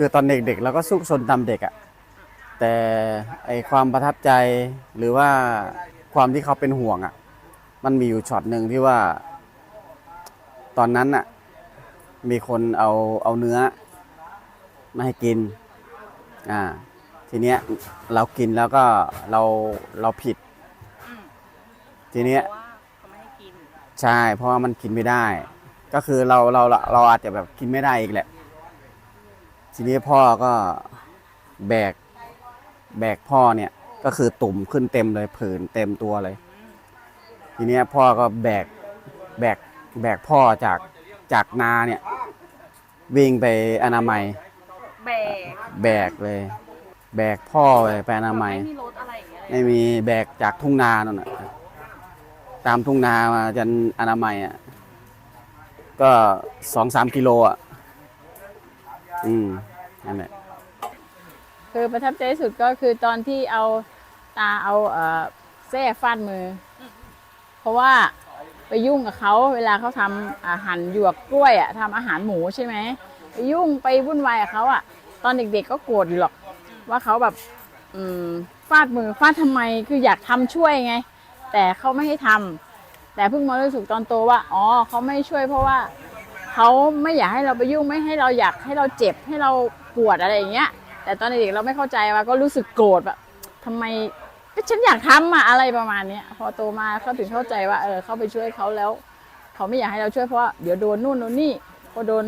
คือตอนเด็กๆเราก็ซุกซนตามเด็กอะแต่ไอความประทับใจหรือว่าความที่เขาเป็นห่วงอะมันมีอยู่ช็อตหนึ่งที่ว่า ตอนนั้นอะมีคนเอาเอาเนื้อมาให้กิน อ่า ทีเนี้ยเรากินแล้วก็เราเราผิดอืมทีเนี้ยเพราะว่าเขาไม่ให้กินใช่ เพราะว่ามันกินไม่ได้ ก็คือเราเราเราเราอาจจะแบบกินไม่ได้อีกแหละ ทีนี้พ่อก็แบกแบกพ่อเนี่ยก็คือตุ่มขึ้นเต็มเลยผื่นเต็มตัวเลย ทีเนี้ยพ่อก็แบกแบกแบกพ่อจากจากนาเนี่ยวิ่งไปอนามัย แบกแบกเลย แบกพ่อไปไปอนามัย ไม่มีรถอะไรอย่างเงี้ยเลยไม่มีแบกจากทุ่งนานั่นน่ะตามทุ่งนามาจนอนามัยอะก็สองสามกิโลอะ อืมนั่นแหละคือประทับใจที่สุดก็คือตอนที่เอาตาเอาเอ่อแส้ฟาดมือ เพราะว่าไปยุ่งกับเขาเวลาเขาทำอาหารหยวกกล้วยอะทำอาหารหมูใช่ไหมไปยุ่งไปวุ่นวายกับเขาอะตอนเด็กๆก็โกรธอยู่หรอก ว่าเขาแบบอืมฟาดมือฟาดทำไมคืออยากทำช่วยไง แต่เขาไม่ให้ทำแต่เพิ่งมารู้สึกตอนโตว่าอ๋อเขาไม่ช่วยเพราะว่า เขาไม่อยากให้เราไปยุ่งไม่ให้เราอยากให้เราเจ็บให้เราปวดอะไรอย่างเงี้ย แต่ตอนเด็กๆเราไม่เข้าใจว่าก็รู้สึกโกรธแบบทำไมก็ฉันอยากทำอะอะไรประมาณเนี้ยพอโตมาเขาถึงเข้าใจว่าเออเขาไปช่วยเขาแล้ว เขาไม่อยากให้เราช่วยเพราะเดี๋ยวโดนนู่นโดนนี่พอโดน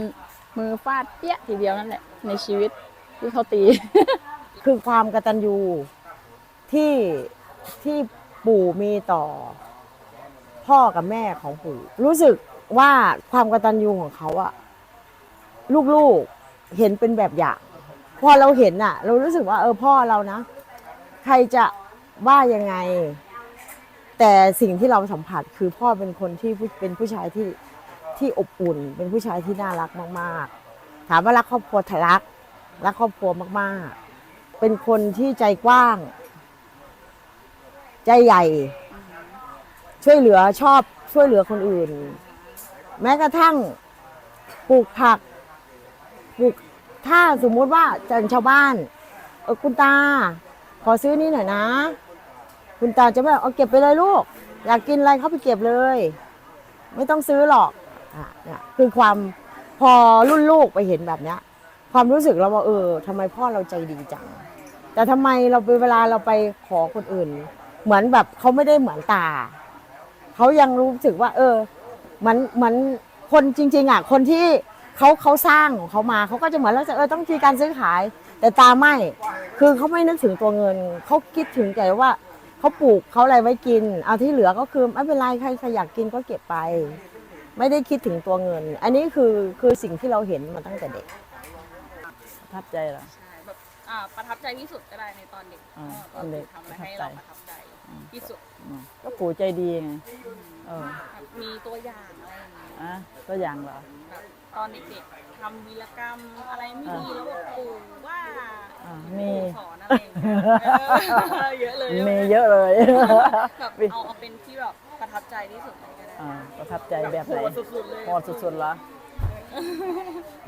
มือฟาดเปี้ยทีเดียวนั่นแหละในชีวิตที่เขาตี คือความกตัญญูที่ที่ปู่มีต่อ พ่อกับแม่ของปู่รู้สึก ว่าความกตัญญูของเขาอะลูกๆเห็นเป็นแบบอย่าง พอเราเห็นอะเรารู้สึกว่า เออพ่อเรานะ ใครจะว่ายังไง แต่สิ่งที่เราสัมผัสคือพ่อเป็นคนที่เป็นผู้ชายที่ที่อบอุ่น เป็นผู้ชายที่น่ารักมาก ๆ ถามว่ารักครอบครัวทะลักรักครอบครัวมาก ๆ เป็นคนที่ใจกว้าง ใจใหญ่ ช่วยเหลือชอบช่วยเหลือคนอื่น แม้กระทั่งปลูกผักปลูกถ้าสมมุติว่าจันชาวบ้าน เออคุณตา ขอซื้อนี่หน่อยนะ คุณตาจะแบบเอาเก็บไปเลยลูก อยากกินอะไรเข้าไปเก็บเลย ไม่ต้องซื้อหรอกอะเนี่ยคือความพอรุ่นลูกไปเห็นแบบเนี้ย ความรู้สึกเราว่าเออทำไมพ่อเราใจดีจัง แต่ทำไมเราไปเวลาเราไปขอคนอื่น เหมือนแบบเขาไม่ได้เหมือนตา เขายังรู้สึกว่า เออ เหมือนเหมือนคนจริง ๆอะคนที่เขาเขาสร้างของเขามาเขาก็จะเหมือนแล้วจะเออต้องมีการซื้อขาย แต่ตาไม่คือเขาไม่นึกถึงตัวเงินเขาคิดถึงแต่ว่าเขาปลูกเขาอะไรไว้กิน เอาที่เหลือก็คือไม่เป็นไรใครใครอยากกินก็เก็บไป ไม่ได้คิดถึงตัวเงิน อันนี้คือคือสิ่งที่เราเห็นมาตั้งแต่เด็กประทับใจเหรอใช่แบบอ่าประทับใจที่สุดก็ได้ในตอนเด็กอ่าว่าตอนเด็กทำอะไรให้เราประทับใจที่สุด อืมก็ปู่ใจดีไงเออแบบ มีตัวอย่างอะไรอย่างเงี้ยอะตัวอย่างเหรอ แบบตอนเด็กๆทำวีรกรรมอะไรไม่ดีแล้วแบบปู่ว่าอ่ามี ปู่สอนอะไรอย่างเงี้ยเออเยอะเลยมีเยอะเลยแบบเอาเอาเป็นที่แบบประทับใจที่สุดเลยก็ได้อ่าประทับใจแบบไหนโหดสุดๆเลย โหดสุดๆเหรอ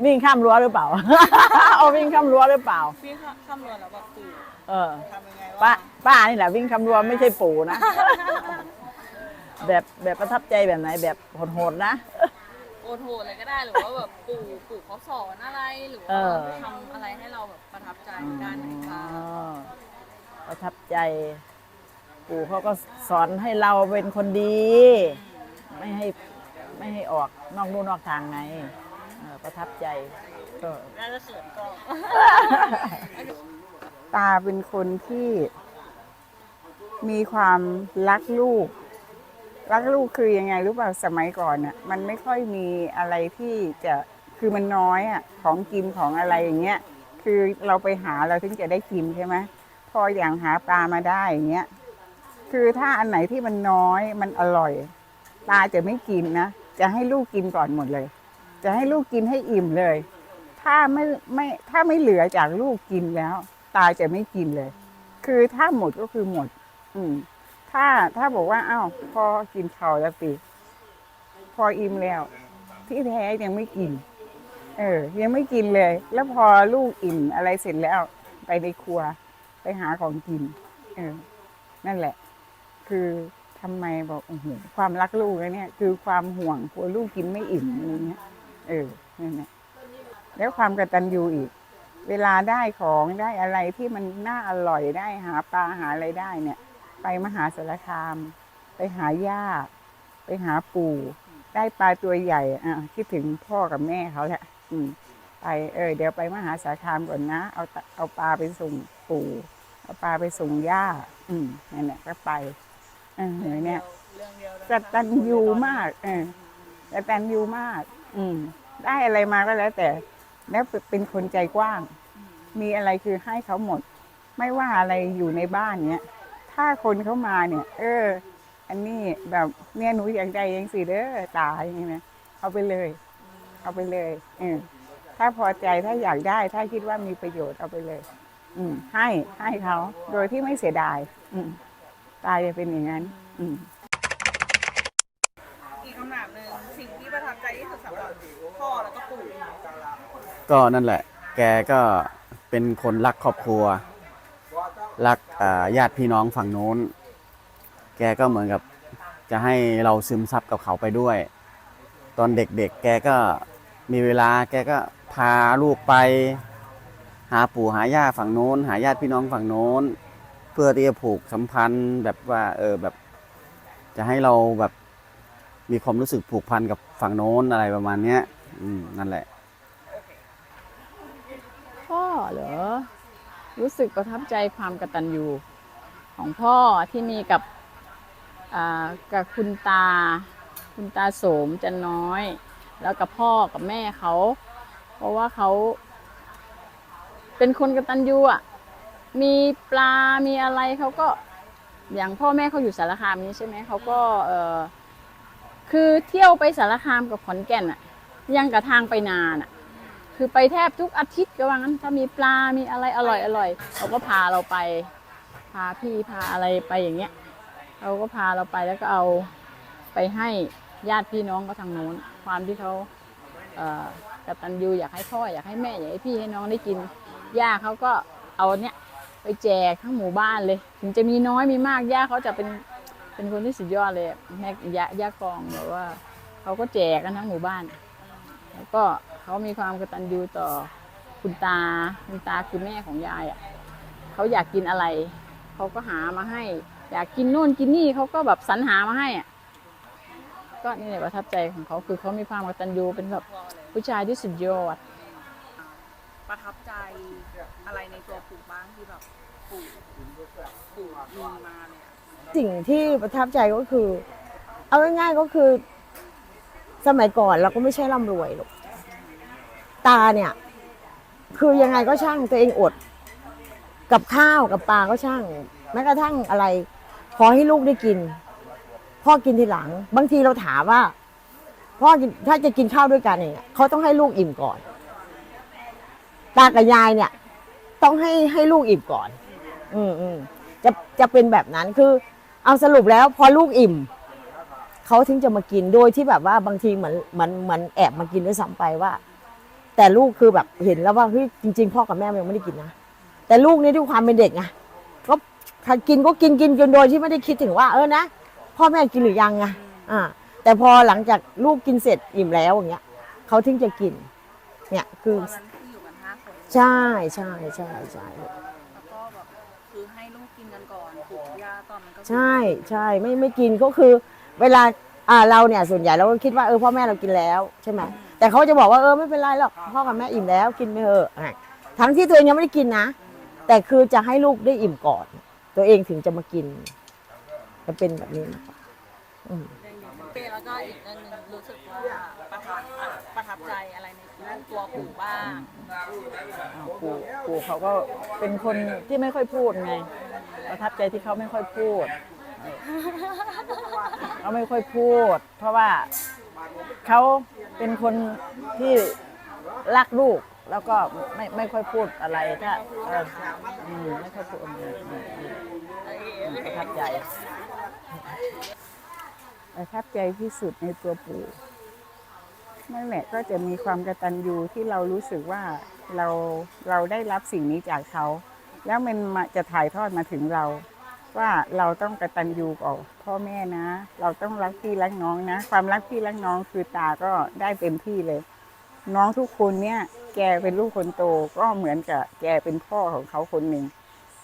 วิ่งข้ามรั้วหรือเปล่า เอาวิ่งข้ามรั้วหรือเปล่า พี่ข้ามเรือแล้วแบบปู่เออ ทำยังไงป้าว่าป้านี่แหละวิ่งข้ามรั้วไม่ใช่ปู่นะ แบบแบบประทับใจแบบไหนแบบโหดๆนะ โอโทอะไรก็ได้หรือว่าแบบปู่ปู่เขาสอนอะไรหรือเอว่าอทำอะไรให้เราแบบประทับใจด้านไหนคะอ๋อประทับใจ ปู่เขาก็สอนให้เราเป็นคนดี ไม่ให้ไม่ให้ออกนอกลู่นอกทางไงเออประทับใจก็ น่าจะเขินก็ตาเป็นคนที่มีความรักลูก รักลูกคือยังไงรู้เปล่าสมัยก่อนน่ะมันไม่ค่อยมีอะไรที่จะคือมันน้อยอะของกินของอะไรอย่างเงี้ยคือเราไปหาเราถึงจะได้กินใช่ไหมพออย่างหาปลามาได้อย่างเงี้ยคือถ้าอันไหนที่มันน้อยมันอร่อยตาจะไม่กินนะจะให้ลูกกินก่อนหมดเลย จะให้ลูกกินให้อิ่มเลย ถ้าไม่ไม่ถ้าไม่เหลือจากลูกกินแล้ว ตาจะไม่กินเลย คือถ้าหมดก็คือหมด อืม ถ้าถ้าบอกว่าอ้าวพอกินข้าวแล้วปีพออิ่มแล้ว ที่แท้ยังไม่กิน เออ ยังไม่กินเลย แล้วพอลูกอิ่มอะไรเสร็จแล้ว ไปในครัว ไปหาของกิน เออ นั่นแหละ คือทำไมบอกโอ้โหความรักลูกเนี่ย คือความห่วงกลัวลูกกินไม่อิ่มอะไรเงี้ย เออนั่นแหละแล้วความกระตัญญูอีก เวลาได้ของได้อะไรที่มันน่าอร่อยได้หาปลาหาอะไรได้เนี่ย ไปมหาสารคาม ไปหาย่า ไปหาปู่ ได้ปลาตัวใหญ่อะคิดถึงพ่อกับแม่เขาแหละอืมไปเออเดี๋ยวไปมหาสารคามก่อนนะ เอาตะเอาปลาไปส่งปู่เอาปลาไปส่งย่า อืมนั่นแหละก็ไปเออเนี่ยเรื่องเดียวกตัญญูมาก เออกตัญญูมาก อืม ได้อะไรมาก็แล้ว แต่แล้วเป็นคนใจกว้าง มีอะไรคือให้เขาหมด ไม่ว่าอะไรอยู่ในบ้านเนี้ย ถ้าคนเขามาเนี่ย เออ อันนี้แบบเนี่ยหนูอยากได้เองสิเด้อตาอย่างนี้นะเอาไปเลย เอาไปเลยเออถ้าพอใจถ้าอยากได้ ถ้าคิดว่ามีประโยชน์เอาไปเลย อืม ให้ให้เขาโดยที่ไม่เสียดาย อืม ตายจะเป็นอย่างนั้น อืมอีกคำถามหนึ่งสิ่งที่ประทับใจที่สุดสำหรับพ่อแล้วก็ปู่ก็นั่นแหละ แกก็เป็นคนรักครอบครัว รักญาติพี่น้องฝั่งโน้น แกก็เหมือนกับจะให้เราซึมซับกับเขาไปด้วย ตอนเด็กๆ แกก็มีเวลาแกก็พาลูกไป หาปู่หาย่าฝั่งโน้น หาญาติพี่น้องฝั่งโน้น เพื่อที่จะผูกสัมพันธ์แบบว่าเออแบบ จะให้เราแบบมีความรู้สึกผูกพันกับฝั่งโน้นอะไรประมาณเนี้ย อืมนั่นแหละพ่อเหรอ รู้สึกประทับใจความกตัญญูของพ่อที่มีกับกับคุณตา คุณตาโสมจันน้อย แล้วกับพ่อกับแม่เขา เพราะว่าเขาเป็นคนกตัญญูอะมีปลา มีอะไรเขาก็อย่างพ่อแม่เขาอยู่สารคามนี้ใช่ไหมเขาก็เออคือเที่ยวไปสารคามกับขอนแก่นอะยังกับทางไปนานอะ คือไปแทบทุกอาทิตย์ก็ว่างั้นถ้ามีปลา มีอะไรอร่อยอร่อยเขาก็พาเราไป พาพี่พาอะไรไปอย่างเงี้ยเขาก็พาเราไปแล้วก็เอาไปให้ญาติพี่น้องก็ทางโน้น ความที่เขาเอ่อกตัญญูอยากให้พ่ออยากให้แม่อยากให้พี่ให้น้องได้กินย่าเขาก็เอาเนี้ยไปแจกทั้งหมู่บ้านเลย ถึงจะมีน้อยมีมากย่าเขาจะเป็นเป็นคนที่สุดยอดเลยอะแม่ย่าย่ากองแบบว่าเขาก็แจกกันทั้งหมู่บ้าน แล้วก็ เขามีความกตัญญูต่อคุณตา คุณตาคือแม่ของยายอะเขาอยากกินอะไร เขาก็หามาให้ อยากกินโน่นกินนี่เขาก็แบบสรรหามาให้อะก็นี่แหละประทับใจของเขาคือเขามีความกตัญญูเป็นแบบผู้ชายที่สุดยอด ประทับใจอะไรในตัวปู่บ้างที่แบบปู่ปู่มีมาเนี่ยสิ่งที่ประทับใจก็คือ เอาง่ายๆก็คือ สมัยก่อนเราก็ไม่ใช่ร่ำรวยหรอก ตาเนี่ย คือยังไงก็ช่างตัวเองอด กับข้าวกับปลาก็ช่างแม้กระทั่งอะไร ขอให้ลูกได้กิน พ่อกินทีหลัง บางทีเราถามว่า พ่อกินถ้าจะกินข้าวด้วยกันเนี่ยเขาต้องให้ลูกอิ่มก่อน ตากับยายเนี่ย ต้องให้ให้ลูกอิ่มก่อน อืมอืมจะจะเป็นแบบนั้นคือ เอาสรุปแล้วพอลูกอิ่มเขาถึงจะมากินโดยที่แบบว่าบางทีเหมือนเหมือนเหมือนแอบมากินด้วยซ้ำไปว่า แต่ลูกคือแบบเห็นแล้วว่าเฮ้ยจริง ๆ พ่อกับแม่ยังไม่ได้กินนะแต่ลูกนี่ด้วยความเป็นเด็กไงก็ถ้ากินก็กินกินจนโดยที่ไม่ได้คิดถึงว่า เออนะพ่อแม่กินหรือยังไงอ่า แต่พอหลังจากลูกกินเสร็จอิ่มแล้วอย่างเงี้ยเขาถึงจะกิน เนี่ยคือตอนนั้นคืออยู่กันห้าคนใช่ใช่ใช่ใช่แล้วก็แบบคือให้ลูกกินกันก่อนปู่ย่าตอนนั้นก็คือใช่ใช่ไม่ไม่กินก็คือ เวลาอ่าเราเนี่ยส่วนใหญ่เราก็คิดว่าเออพ่อแม่เรากินแล้วใช่ไหม แต่เขาจะบอกว่าเออไม่เป็นไรหรอกพ่อกับแม่อิ่มแล้วกินไปเถอะอะทั้งที่ตัวเองยังไม่ได้กินนะ แต่คือจะให้ลูกได้อิ่มก่อน ตัวเองถึงจะมากิน จะเป็นแบบนี้มากกว่าอืมเปแล้วก็อีกเรื่องหนึงรู้สึกว่าประทับประทับใจอะไรในตัวปู่บ้างปู่ปู่เขาก็เป็นคนที่ไม่ค่อยพูดไง ประทับใจที่เขาไม่ค่อยพูดเขาไม่ค่อยพูด เพราะว่า เขาเป็นคนที่รักลูกแล้วก็ไม่ไม่ค่อยพูดอะไรถ้าเอออืมไม่ค่อยพูดอืมอืมอืมประทับใจ ประทับใจที่สุดในตัวปู่นั่นแหละก็จะมีความกระตัญญูที่เรารู้สึกว่าเราเราได้รับสิ่งนี้จากเขา แล้วมันมจะถ่ายทอดมาถึงเรา ว่าเราต้องกระตัญญูกับพ่อแม่นะ เราต้องรักพี่รักน้องนะ ความรักพี่รักน้องคือตาก็ได้เต็มที่เลย น้องทุกคนเนี่ย แกเป็นลูกคนโตก็เหมือนกับแกเป็นพ่อของเขาคนหนึ่ง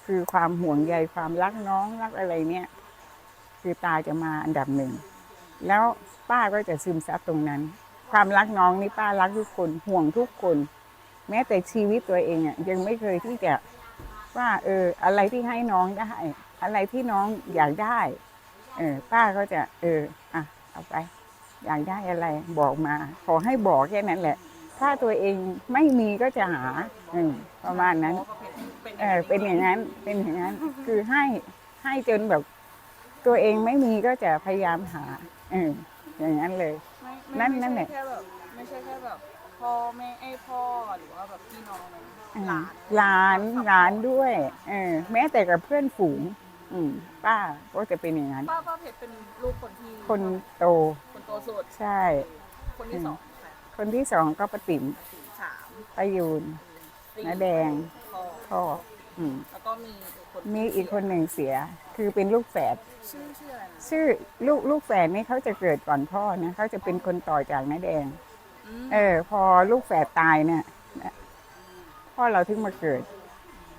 คือความห่วงใยความรักน้องรักอะไรเนี่ย คือตาจะมาอันดับหนึ่งแล้วป้าก็จะซึมซับตรงนั้น ความรักน้องนี่ป้ารักทุกคนห่วงทุกคน แม้แต่ชีวิตตัวเองอะยังไม่เคยที่จะว่าเอออะไรที่ให้น้องได้ อะไรที่น้องอยากได้ เออ ป้าก็จะ เออ อะ เอาไป อยากได้อะไร บอกมา ขอให้บอกแค่นั้นแหละ ถ้าตัวเองไม่มีก็จะหาอืมประมาณนั้นเป็นเออ เป็นอย่างนั้น เป็นอย่างนั้น คือให้ ให้จนแบบ ตัวเองไม่มีก็จะพยายามหา เออ อย่างนั้นเลยไม่นั่ไม่นนั่นแหไม่ละใช่แค่แบบไม่ใช่แค่แบบพ่อแม่ไอ้พ่อหรือว่าแบบพี่น้องอืมหลานหลานหลานด้วย เออ แม้แต่กับเพื่อนฝูง อืมป้าก็จะเป็นอย่างนั้น ป้าป้าเพชรเป็นลูกคนที่คนโต คนโตสุดใช่ คนที่สองค่ะคนที่สองก็ประติ๋มสามประยูนสี่น้าแดงพ่อพ่ออืมแล้วก็มีอีกคนมีอีกคนหนึ่งเสีย คือเป็นลูกแฝด ชื่อชื่ออะไรนะชื่อลูกลูกแฝดนี่เขาจะเกิดก่อนพ่อนะเขาจะเป็นคนต่อจากน้าแดง มเออ พอลูกแฝดตายเนี่ยพ่อเราถึงมาเกิด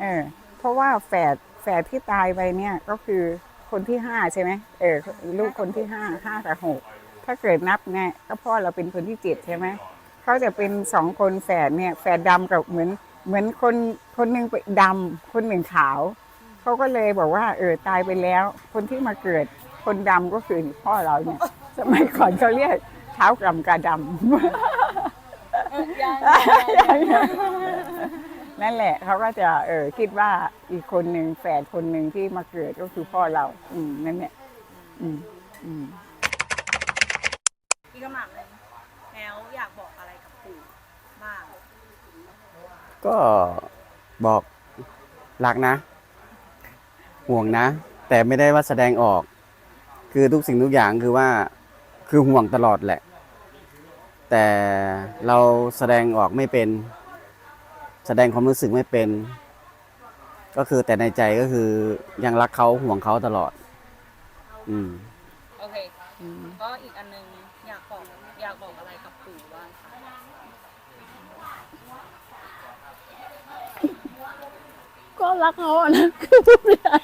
เออ เพราะว่าแฝด แฝดที่ตายไปเนี่ยก็คือคนที่ห้าใช่ไหมเออลูกคนที่ห้าห้ากับหกถ้าเกิดนับเนี่ยก็พ่อเราเป็นคนที่เจ็ดใช่ไหมเขาจะเป็นสองคนแฝดเนี่ยแฝดดำกับเหมือนเหมือนคนคนหนึ่งเป็นดำคนหนึ่งขาวเขาก็เลยบอกว่า เออตายไปแล้ว คนที่มาเกิดคนดำก็คือพ่อเราเนี่ย สมัยก่อนเขาเรียกเท้ากำกาดำยัง นั่นแหละเขาก็จะเออคิดว่าอีกคนหนึ่งแฝดคนหนึ่งที่มาเกิดก็คือพ่อเรา อืมนั่นแหละอืมอืมอีกคำถามหนึ่งแล้วอยากบอกอะไรกับปู่บ้างก็บอกรักนะ ห่วงนะ แต่ไม่ได้ว่าแสดงออก คือทุกสิ่งทุกอย่างคือว่าคือห่วงตลอดแหละ แต่เราแสดงออกไม่เป็น แสดงความรู้สึกไม่เป็น ก็คือแต่ในใจก็คือยังรักเขาห่วงเขาตลอด อืม โอเคก็อีกอันหนึงอยากบอกอยากบอกอะไรกับปู่บ้างคะก็รักเขาอะนะคือพูดไม่ได้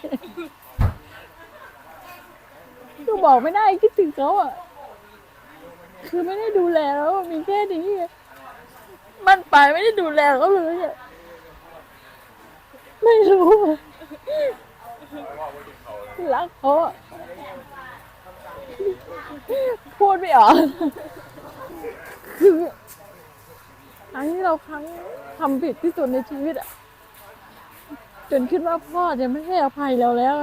ก็บอกไม่ได้คิดถึงเขาอะ คือไม่ได้ดูแลแล้วมีแค่นี้อะ มันไปไม่ได้ดูแลเขาเลยอะไม่รู้อะรักเขาอะพูดไม่ออกคืออันที่เราครั้งทำผิดที่สุดในชีวิตอะจนคิดว่าพ่อจะไม่ให้อภัยเราแล้ว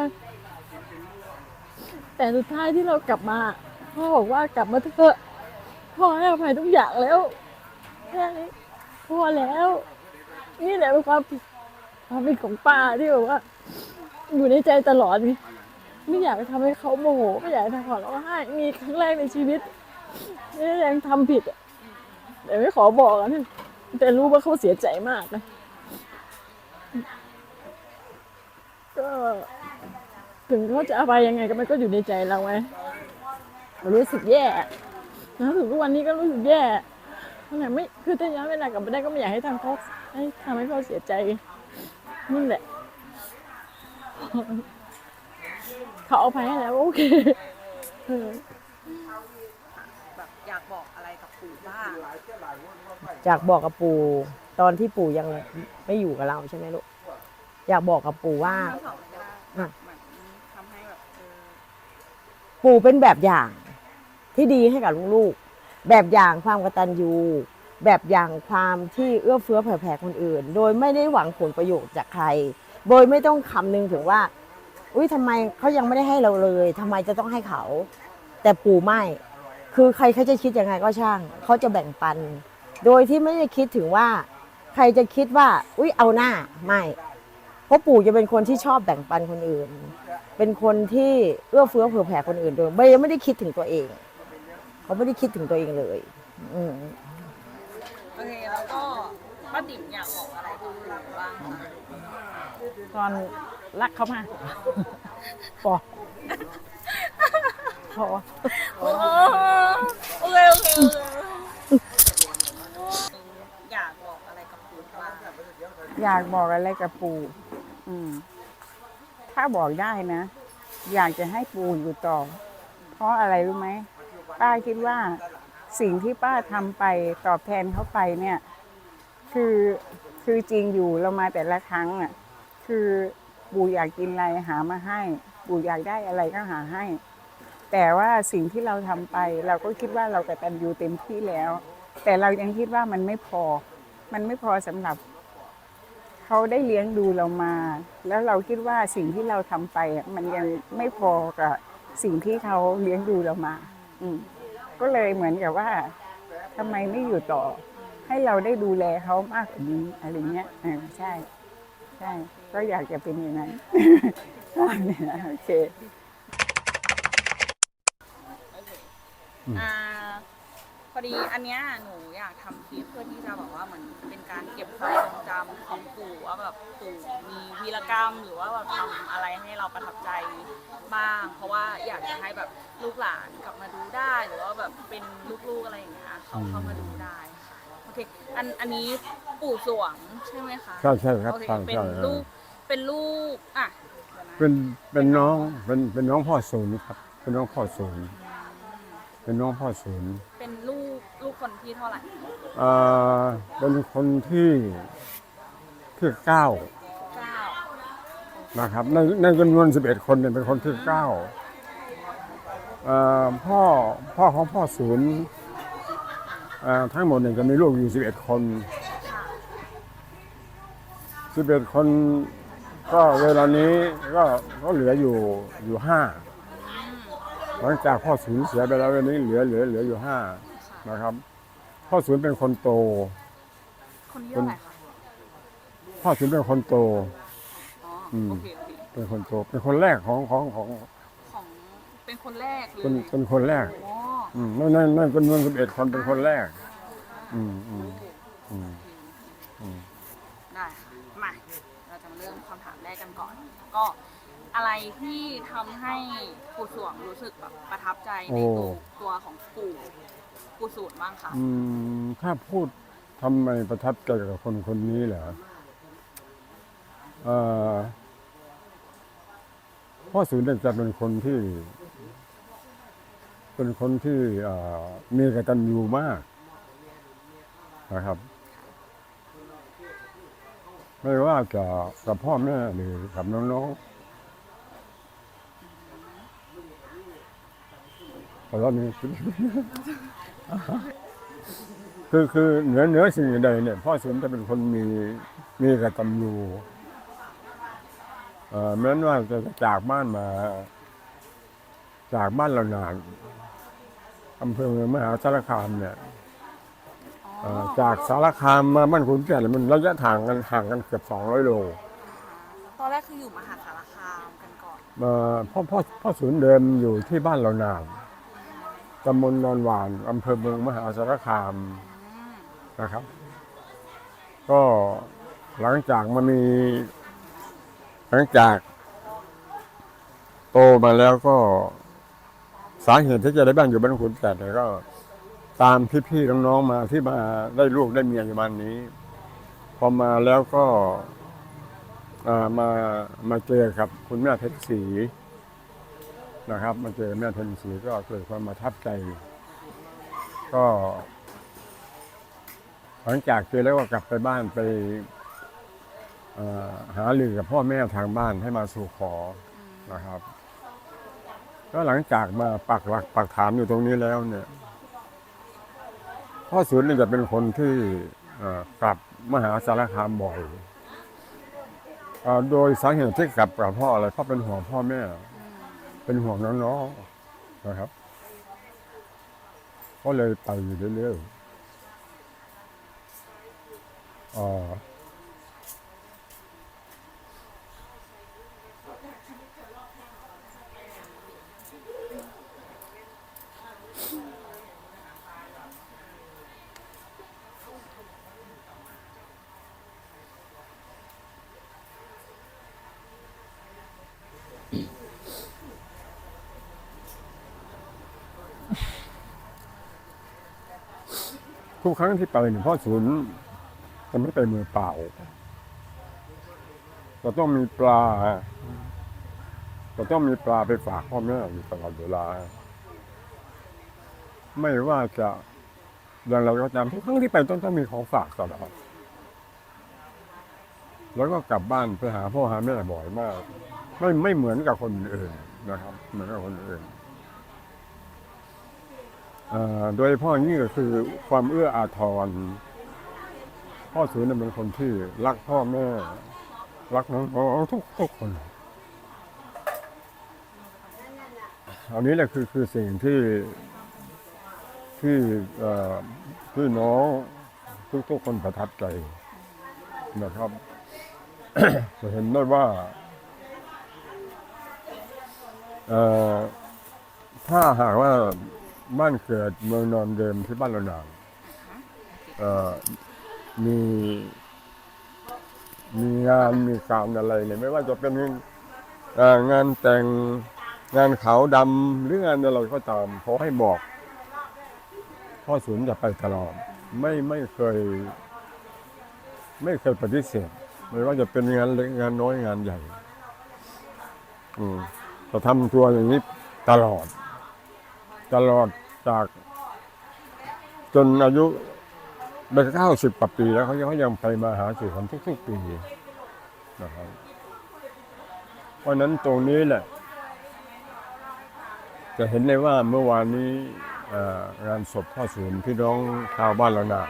แต่สุดท้ายที่เรากลับมา พ่อบอกว่ากลับมาเถอะพ่อให้อภัยทุกอย่างแล้วแค่นี้ พ่อแล้ว นี่แหละเป็นความผิดความผิดของป้าที่แบบว่า อยู่ในใจตลอดไงไม่อยากจะทำให้เขาโมโหไม่อยากทำขาร้องไห้มีครั้งแรกในชีวิตไม่ยังทำผิดแต่ไม่ขอบอกนะแต่รู้ว่าเขาเสียใจมากนะก็ถึงเขาจะอภัยยังไงก็มันก็อยู่ในใจเราไงรารู้สึกแย่นะถึงทุกวันนี้ก็รู้สึกแย่ ขนาดไม่คือถ้าย้อนเวลากลับไปได้ก็ไม่อยากให้ทำเขาให้ทำให้เขาเสียใจนี่แหละ เขาเอาภัยให้แล้วโอเคเออแบบอยากบอกอะไรกับปู่บ้างอยากบอกกับปู่ตอนที่ปู่ยังไม่อยู่กับเราใช่ไหมลูกอยากบอกกับปู่ว่า ทั้งสองก็ได้อะ เหมือนทำให้แบบเออปู่เป็นแบบอย่างที่ดีให้กับลูก แบบอย่างความกตัญญูแบบอย่างความที่เอื้อเฟื้อเผื่อแผ่คนอื่น โดยไม่ได้หวังผลประโยชน์จากใคร โดยไม่ต้องคำนึงถึงว่า อุ้ยทำไมเขายังไม่ได้ให้เราเลยทำไมจะต้องให้เขา แต่ปู่ไม่ คือใครเขาจะคิดยังไงก็ช่าง เขาจะแบ่งปัน โดยที่ไม่ได้คิดถึงว่า ใครจะคิดว่า อุ้ยเอาหน้าไม่ เพราะปู่จะเป็นคนที่ชอบแบ่งปันคนอื่น เป็นคนที่เอื้อเฟื้อเผื่อแผ่คนอื่นโดยไม่ไม่ได้คิดถึงตัวเอง เขาไม่ได้คิดถึงตัวเองเลย อืมเคแล้วก็ป้าติ๋มอยากบอกอะไรกับปู่บ้างคะตอนรักเขามากปอพอโอ้โอเคโอเคโอเคอยากบอกอะไรกับปู่บ้างอยากบอกอะไรกับปู่อืม ถ้าบอกได้นะ อยากจะให้ปู่อยู่ต่อ เพราะอะไรรู้ไหม ป้าคิดว่าสิ่งที่ป้าทำไปตอบแทนเขาไปเนี่ย คือคือจริงอยู่เรามาแต่ละครั้งอะคือปู่อยากกินอะไรหามาให้ปู่อยากได้อะไรก็หาให้ แต่ว่าสิ่งที่เราทำไป เราก็คิดว่าเรากตัญญูเต็มที่แล้ว แต่เรายังคิดว่ามันไม่พอ มันไม่พอสำหรับเขาได้เลี้ยงดูเรามา แล้วเราคิดว่าสิ่งที่เราทำไปมันยังไม่พอกับสิ่งที่เขาเลี้ยงดูเรามา อืมก็เลยเหมือนกับว่าทำไมไม่อยู่ต่อ ให้เราได้ดูแลเขามากกว่านี้อะไรเงี้ยเออใช่ ใช่ ก็อยากจะเป็นอย่างนั้น โอเค อ่า พอดีอันเนี้ยหนูอยากทำคลิปเพื่อที่จะแบบว่าเหมือนเป็นการเก็บความทรงจำของปู่ว่าแบบปู่มีวีรกรรมหรือว่าแบบทำอะไรให้เราประทับใจบ้าง เพราะว่าอยากจะให้แบบลูกหลานกลับมาดูได้หรือว่าแบบเป็นลูกๆอะไรอย่างเงี้ยเขาเข้ามาดูได้ค่ะโอเคอันอันนี้ปู่สวงใช่ไหมคะใช่ใช่ครับโอเคใช่เป็นใช่ลูกเป็นลูกอะเดี๋ยวนะเป็นเป็นน้องเป็นเป็นน้องพ่อศูนย์ครับ เป็นน้องพ่อศูนย์เป็นน้องพ่อศูนย์ เป็นลูกลูก คนที่เท่าไหร่เอ่อเป็นคนที่ที่เก้าเก้านะครับในในจำนวนสิบเอ็ดคนเนี่ยเป็นคนที่เก้าเอ่อพ่อพ่อของพ่อศูนย์เอ่อทั้งหมดเนี่ยจะมีลูกอยู่สิบเอ็ดคนค่ะสิบเอ็ดคนก็เวลานี้ก็ก็เหลืออยู่อยู่ห้าหลังจากพ่อศูนย์เสียไปแล้ววันนี้เหลือเหลือเหลืออยู่ห้านะครับ พ่อศูนย์เป็นคนโต คนที่เท่าไหร่คะพ่อศูนย์เป็นคนโต อ๋ออืมโอเคโอเคเป็นคนโต เป็นคนแรกของของของของเป็นคนแรกเลเป็นยเป็นคนแรก อ๋ออืมนั่นนั่นนั่นจำนวนสิบเอ็ดคนเป็นคนแรก อืมอืมอืม อืม ได้ค่ะมาเราจะมาเริ่มคำถามแรกกันก่อน ก็อะไรที่ทำให้ปู่สวงรู้สึกแบบประทับใจในตัวตัวของปู่ ปู่สูตรบ้างคะอืมถ้าพูดทำไมประทับใจกับคนคนนี้เหรอเอ่อพ่อศูนย์เนี่ยจะเป็นคนที่ เป็นคนที่เอ่อมีกตัญญูมากนะครับ ไม่ว่าจะกับพ่อแม่หรือกับน้องๆต่ว่านี้ คือคือเหนือเหนือสิ่งอื่นใดเนี่ยพ่อศูนย์จะเป็นคนมีมีกตัญญูเอ่อแม้ว่าจะจากบ้านมา จากบ้านเรานานอำเภอเมืองมหาสารคามเนี่ยเอ่อจากสารคามมาบ้านขุนแก่นมันระยะทางกันห่างกันเกือบสองร้อยโลตอนแรกคืออยู่มหาสารคามกันก่อนเอ่อพ่อพ่อพ่อศูนย์เดิมอยู่ที่บ้านเรานาน ตำบลนอนหวานอำเภอเมืองมหาสารคามนะครับ ก็หลังจากมามี หลังจาก โตมาแล้วก็สาเหตุที่จะได้บ้านอยู่บ้านขุนแก่ก็ตามพี่ๆน้องๆมาที่มาได้ลูกได้เมียอยู่บ้านนี้ พอมาแล้วก็มามาเจอกับ คุณแม่เพชรศรี นะครับมาเจอแม่เพชรศรีก็เกิดความประทับใจ ก็หลังจากเจอแล้วก็กลับไปบ้านไปเอ่อหารือกับพ่อแม่ทางบ้านให้มาสู่ขอนะครับ ก็หลังจากมาปักหลักปักฐานอยู่ตรงนี้แล้วเนี่ย พ่อศูนย์นี่จะเป็นคนที่กลับมหาสารคามบ่อยอโดยสาเหตุที่กลับกับพ่ออะไรเพราะเป็นห่วงพ่อแม่ เป็นห่วงน้องๆนะครับ ก็เลยไปอยู่เรื่อยๆ ทุกครั้งที่ไปเนี่ยพ่อศูนย์จะไม่ไปมือเปล่าเราต้องมีปลาเราต้องมีปลาไปฝากพ่อแม่อยู่ตลอดเวลา ไม่ว่าจะอย่างเราก็ตามทุกครั้งที่ไปต้องต้องมีของฝากตลอดแล้วก็กลับบ้านไปหาพ่อหาแม่บ่อยมาก ไม่ไม่เหมือนกับคนอื่นนะครับ เหมือนกับคนอื่น โดยเฉพาะนี่ก็คือความเอื้ออาทร พ่อศูนย์เนี่ยเป็นคนที่รักพ่อแม่ รักน้องๆทุกทุกคนอันนี้แหละคือคือสิ่งที่ที่เอ่อที่น้องทุกทุกๆคนประทับใจนะครับจะเห็นได้ว่าถ้าหากว่า บ้านเกิดเมืองนอนเดิมที่บ้านเราหนางเอ่อมีมีงานมีการอะไรเนี่ยไม่ว่าจะเป็นเอ่องานแต่งงานขาวดำหรืองานอะไรก็ตามขอให้บอก พ่อศูนย์จะไปตลอด ไม่ไม่เคย ไม่เคยปฏิเสธไม่ว่าจะเป็นงานเล็กงานน้อยงานใหญ่ อืมจะทำตัวอย่างนี้ตลอด ตลอด จากจนอายุได้เก้าสิบกว่าปีแล้วเขายังเขายังไปมาหาสู่กันทุกๆปีนะครับเพราะนั้นตรงนี้แหละ จะเห็นได้ว่าเมื่อวานนี้งานศพพ่อศูนย์พี่น้องชาวบ้านละนา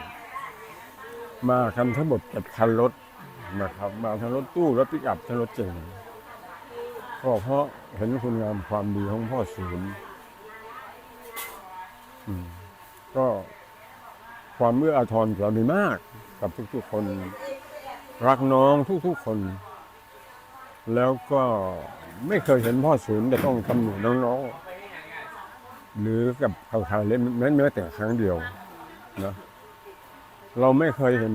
มากันทั้งหมดเจ็ดคันรถนะครับ มาทั้งรถตู้รถปิกอัพทั้งรถเจ๋งก็เพราะเห็นคุณงามความดีของพ่อศูนย์ ก็ความเมื่ออาทรเรามีมากกับทุกๆคน รักน้องทุกๆคน แล้วก็ไม่เคยเห็นพ่อศูนย์แต่ต้องตำหนิน้องๆ หรือกับใครๆเล่นแม้แม้แต่ครั้งเดียวนะเราไม่เคยเห็น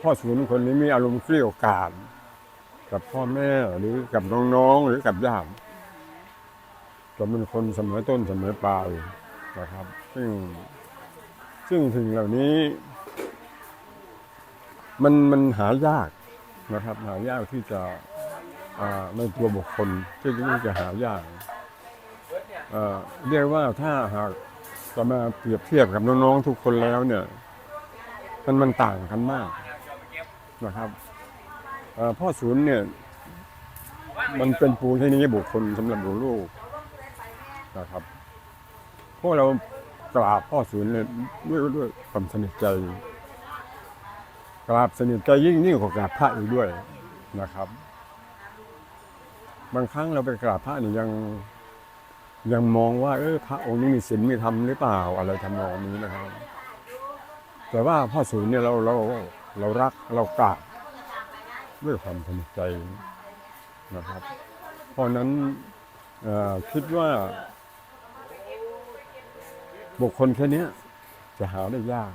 พ่อศูนย์คนนี้มีอารมณ์เกลี้ยวกล่อมกับพ่อแม่หรือกับน้องๆหรือกับญาติจะเป็นคนเสมอต้นเสมอปลาย นะครับ ซึ่งซึ่งสิ่งเหล่านี้ มันมันหายากนะครับ หายากที่จะในตัวบุคคลที่จะหายากเรียกว่าถ้าหากจะมาเปรียบเทียบกับน้องๆทุกคนแล้วเนี่ย มันมันต่างกันมากนะครับพ่อศูนย์เนี่ย มันเป็นปูชนียบุคคลสำหรับหลวงลูกนะครับ พวกเรากราบพ่อศูนย์เนี่ยด้วยด้วยความสนิทใจ กราบสนิทใจยิ่งยิ่งกว่ากราบพระอีกด้วยนะครับ บางครั้งเราไปกราบพระเนี่ยยังยังมองว่า เออพระองค์นี้มีศีลมีธรรมหรือเปล่าอะไรทำนองนี้นะครับ แต่ว่าพ่อศูนย์เนี่ยเราเราเรารักเรากราบด้วยความสนิทใจนะครับ เพราะนั้นคิดว่า บุคคลแค่นี้จะหาได้ยาก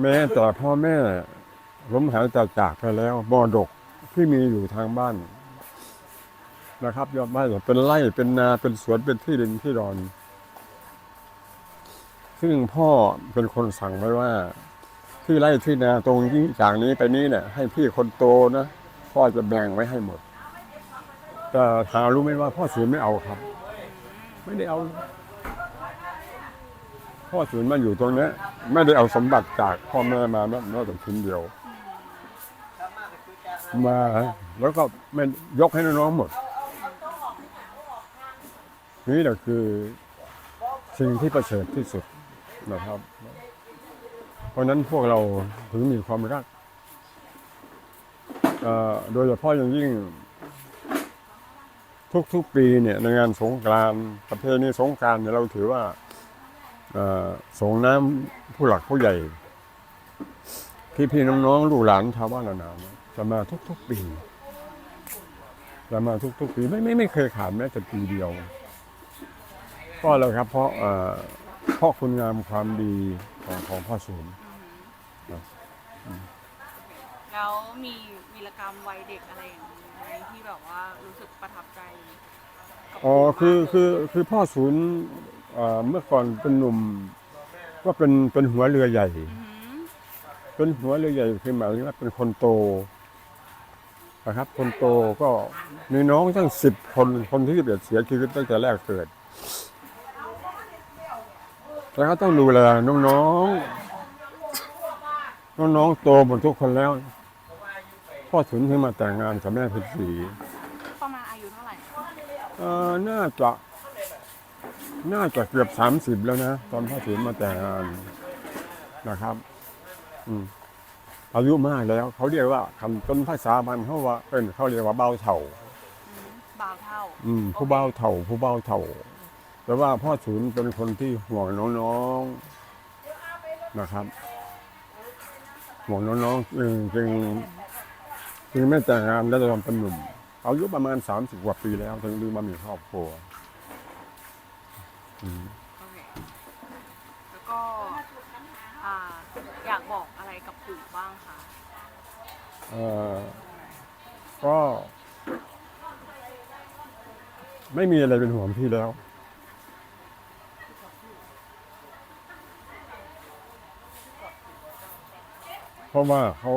แม้แต่พ่อแม่ล้มหายจากจากไปแล้วมอดกที่มีอยู่ทางบ้านนะครับยอดบ้านเป็นไร่เป็นนาเป็นสวนเป็นที่ดินที่รอน ซึ่งพ่อเป็นคนสั่งไว้ว่า ที่ไร่ที่นาตรงนี้จากนี้ไปนี้เนี่ยให้พี่คนโตนะพ่อจะแบ่งไว้ให้หมด แต่หารู้ไหมว่าพ่อศูนย์ไม่เอาครับ ไม่ได้เอา พ่อศูนย์มาอยู่ตรงนี้ไม่ได้เอาสมบัติจากพ่อแม่มาแม้แม้แต่ชิ้นเดียว มาแล้วก็ไม่ยกให้น้องๆหมด นี่แหละคือสิ่งที่ประเสริฐที่สุดนะครับ เพราะนั้นพวกเราถึงมีความรักโดยเฉพาะอย่างยิ่ง ทุกๆปีเนี่ยในงานสงกรานต์ประเพณีสงกรานต์เนี่ยเราถือว่า สงน้ำผู้หลักผู้ใหญ่ พี่ๆน้องๆลูกหลานชาวบ้านเรานานะจะมาทุกๆปีจะมาทุกๆปีไม่ไม่ไม่เคยขาดแม้แต่ปีเดียวก็แล้วครับ เพราะเอ่อเพราะคุณงามความดีของของพ่อศูนย์แล้วมีวีรกรรมวัยเด็กอะไรอย่างนี้ไหมที่แบบว่ารู้สึกประทับใจกับอ๋อปู่คือมากคือคือพ่อศูนย์ เอ่อเมื่อก่อนเป็นหนุ่มก็เป็นเป็นหัวเรือใหญ่อือหือเป็นหัวเรือใหญ่คือหมายถึงว่าเป็นคนโตนะครับ คนโตก็มีน้องตั้งสิบคนคนที่สิบเอ็ดเสียชีวิตตั้งแต่แรกเกิดแล้วก็ต้องดูแลน้องๆน้องๆโตหมดทุกคนแล้วพ่อสุนที่มาแต่งงานกับแม่เพชรศรีประมาณอายุเท่าไหร่เออน่าจะ น่าจะเกือบสามสิบแล้วนะ ตอนพ่อสุนมาแต่งงานนะครับ อืมอายุมากแล้ว เขาเรียกว่าคำต้นภาษามันเขาว่าเป็นเขาเรียกว่าเบาเถ่าอืมบ่าวเท่า อืม ผู้เบาเถ่า ผู้เบาเถ่า แต่ว่าพ่อศูนย์เป็นคนที่ห่วงน้องๆนะครับห่วงน้องๆจึงจึงจึงไม่แต่งงานแล้วตอนเป็นหนุ่มอายุประมาณสามสิบกว่าปีแล้ว ถึงได้มามีครอบครัวอืม โอเคแล้วก็อ่าอยากบอกอะไรกับปู่บ้างคะเอ่อก็ ไม่มีอะไรเป็นห่วงพี่แล้ว เพราะว่าเขา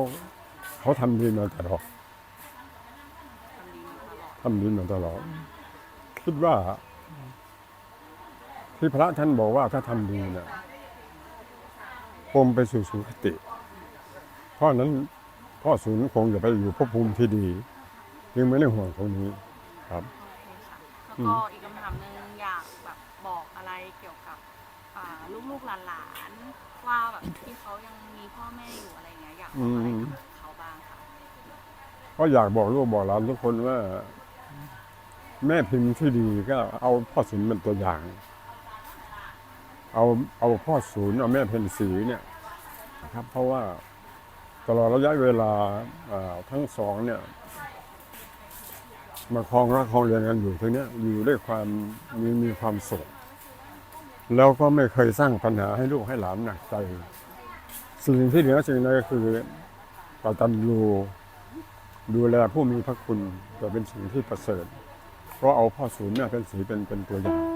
เขาทำดีมาตลอดทำดีมาตลอด ทำดีมาตลอด คิดว่า ที่พระท่านบอกว่าถ้าทำดีเนี่ยคงไปสู่สุคติ เพราะฉะนั้นพ่อศูนย์คงจะไปอยู่ภพภูมิที่ดี จึงไม่ได้ห่วงตรงนี้ครับโอเคค่ะแล้วก็อีกคำถามหนึ่งอยากแบบบอกอะไรเกี่ยวกับอ่าลูกๆหลานๆว่าแบบที่เขายังมีพ่อแม่อยู่อะไรเงี้ยอยากบอกอะไรกับเขาบ้างคะก็อยากบอกลูกบอกหลานทุกคนว่า แม่พิมพ์ที่ดีก็เอาพ่อศูนย์เป็นตัวอย่าง เอาเอาพ่อศูนย์เอาแม่เพ็ญศรีเนี่ยนะครับเพราะว่าตลอดระยะเวลาทั้งสองเนี่ยมาครองรักครองเรียนกันอยู่ทีเนี้อยู่ด้วยความมีมีความสุขแล้วก็ไม่เคยสร้างปัญหาให้ลูกให้หลานหนักใจ สิ่งที่เหลือสิ่งใดก็คือกตัญญูดูแลผู้มีพระคุณจะเป็นสิ่งที่ประเสริฐ เพราะเอาพ่อศูนย์แม่เป็นสีเป็นเป็นตัวอย่าง